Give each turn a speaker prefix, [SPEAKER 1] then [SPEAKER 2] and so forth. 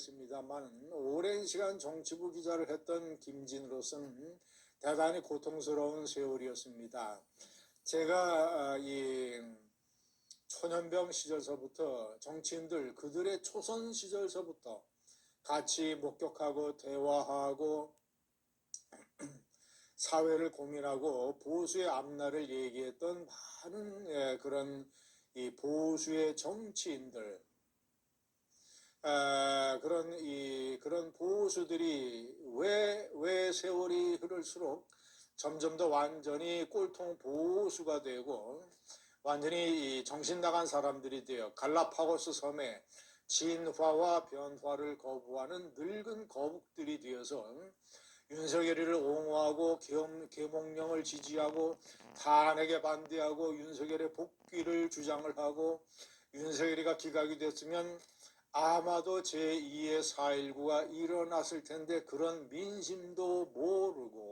[SPEAKER 1] 했습니다만 오랜 시간 정치부 기자를 했던 김진으로서는 대단히 고통스러운 세월이었습니다. 제가 아, 이 초년병 시절서부터 정치인들 그들의 초선 시절서부터 같이 목격하고 대화하고 사회를 고민하고 보수의 앞날을 얘기했던 많은 예, 그런 이 보수의 정치인들 아, 그런 이 그런 보수들이 왜 왜 세월이 흐를수록 점점 더 완전히 꼴통 보수가 되고 완전히 이 정신 나간 사람들이 되어 갈라파고스 섬에 진화와 변화를 거부하는 늙은 거북들이 되어서 윤석열이를 옹호하고 계몽령을 지지하고 탄핵에 반대하고 윤석열의 복귀를 주장을 하고 윤석열이가 기각이 됐으면 아마도 제2의 4.19가 일어났을 텐데 그런 민심도 모르고